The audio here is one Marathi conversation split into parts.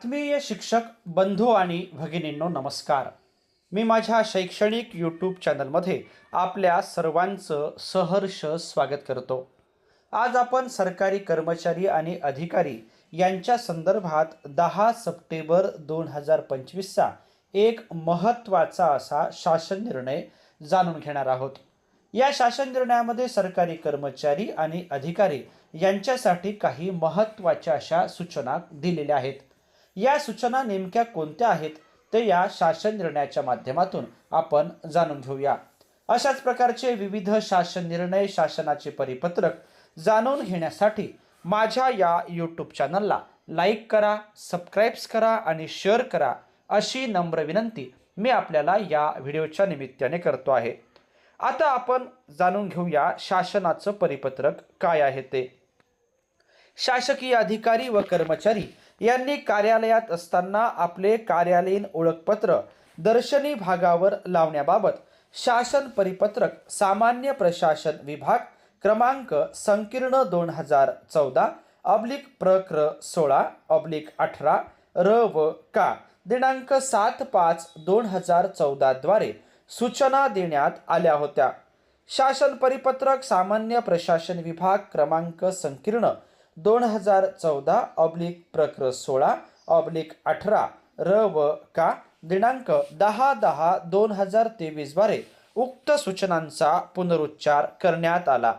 आत्मीय शिक्षक बंधू आणि भगिनींनो नमस्कार. मी माझ्या शैक्षणिक यूट्यूब चॅनलमध्ये आपल्या सर्वांचं सहर्ष स्वागत करतो. आज आपण सरकारी कर्मचारी आणि अधिकारी यांच्या संदर्भात दहा सप्टेंबर दोन हजार पंचवीसचा एक महत्त्वाचा असा शासन निर्णय जाणून घेणार आहोत. या शासन निर्णयामध्ये सरकारी कर्मचारी आणि अधिकारी यांच्यासाठी काही महत्त्वाच्या अशा सूचना दिलेल्या आहेत. या सूचना नेमक्या कोणत्या आहेत ते या शासन निर्णयाच्या माध्यमातून आपण जाणून घेऊया. अशाच प्रकारचे विविध शासन निर्णय शासनाचे परिपत्रक जाणून घेण्यासाठी माझ्या या यूट्यूब चॅनलला लाईक करा सबस्क्राईब्स करा आणि शेअर करा अशी नम्र विनंती मी आपल्याला या व्हिडिओच्या निमित्ताने करतो आहे. आता आपण जाणून घेऊया शासनाचं परिपत्रक काय आहे ते. शासकीय अधिकारी व कर्मचारी यांनी कार्यालयात असताना आपले कार्यालयीन ओळखपत्र दर्शनी भागावर लावण्याबाबत शासन परिपत्रक सामान्य प्रशासन विभाग क्रमांक संकीर्ण दोन हजार चौदा अब्लिक प्रक्र सोळा अब्लिक अठरा र व का दिनांक सात पाच दोन हजार चौदाद्वारे सूचना देण्यात आल्या होत्या. शासन परिपत्रक सामान्य प्रशासन विभाग क्रमांक संकीर्ण दोन हजार चौदा ऑब्लिक प्रक्र सोळा ऑब्लिक अठरा र व का दिनांक दहा दहा दोन हजार तेवीसद्वारे उक्त सूचनांचा पुनरुच्चार करण्यात आला.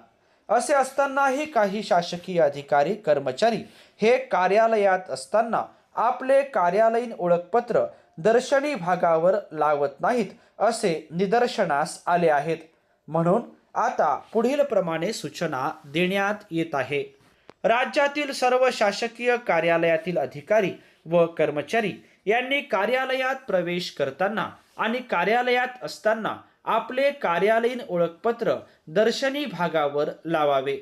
असे असतानाही काही शासकीय अधिकारी कर्मचारी हे कार्यालयात असताना आपले कार्यालयीन ओळखपत्र दर्शनी भागावर लावत नाहीत असे निदर्शनास आले आहेत. म्हणून आता पुढील प्रमाणे सूचना देण्यात येत आहे. राज्यातील सर्व शासकीय कार्यालयातील अधिकारी व कर्मचारी यांनी कार्यालयात प्रवेश करताना आणि कार्यालयात असताना आपले कार्यालयीन ओळखपत्र दर्शनी भागावर लावावे.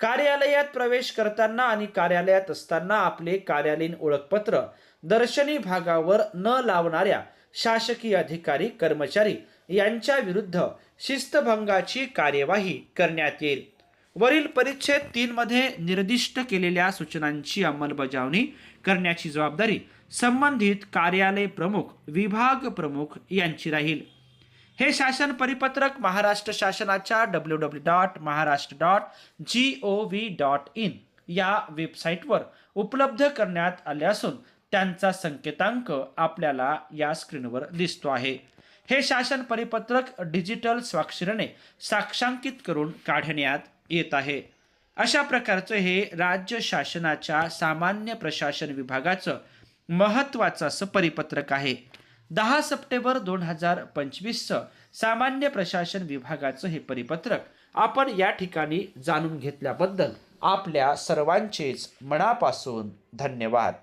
कार्यालयात प्रवेश करताना आणि कार्यालयात असताना आपले कार्यालयीन ओळखपत्र दर्शनी भागावर न लावणाऱ्या शासकीय अधिकारी कर्मचारी यांच्या विरुद्ध शिस्तभंगाची कार्यवाही करण्यात येईल. वरील परिच्छेद तीन मध्ये निर्दिष्ट केलेल्या सूचनांची अंमलबजावणी करण्याची जबाबदारी संबंधित कार्यालय प्रमुख विभाग प्रमुख यांची राहील. हे शासन परिपत्रक महाराष्ट्र शासनाच्या W W dot Maharashtra dot G O V dot in या वेबसाईटवर उपलब्ध करण्यात आले असून त्यांचा संकेतांक आपल्याला या स्क्रीनवर दिसतो आहे. हे शासन परिपत्रक डिजिटल स्वाक्षरीने साक्षांकित करून काढण्यात येत आहे. अशा प्रकारचं हे राज्य शासनाच्या सामान्य प्रशासन विभागाचं महत्त्वाचं असं परिपत्रक आहे. दहा सप्टेंबर दोन हजार पंचवीसचं सामान्य प्रशासन विभागाचं हे परिपत्रक आपण या ठिकाणी जाणून घेतल्याबद्दल आपल्या सर्वांचेच मनापासून धन्यवाद.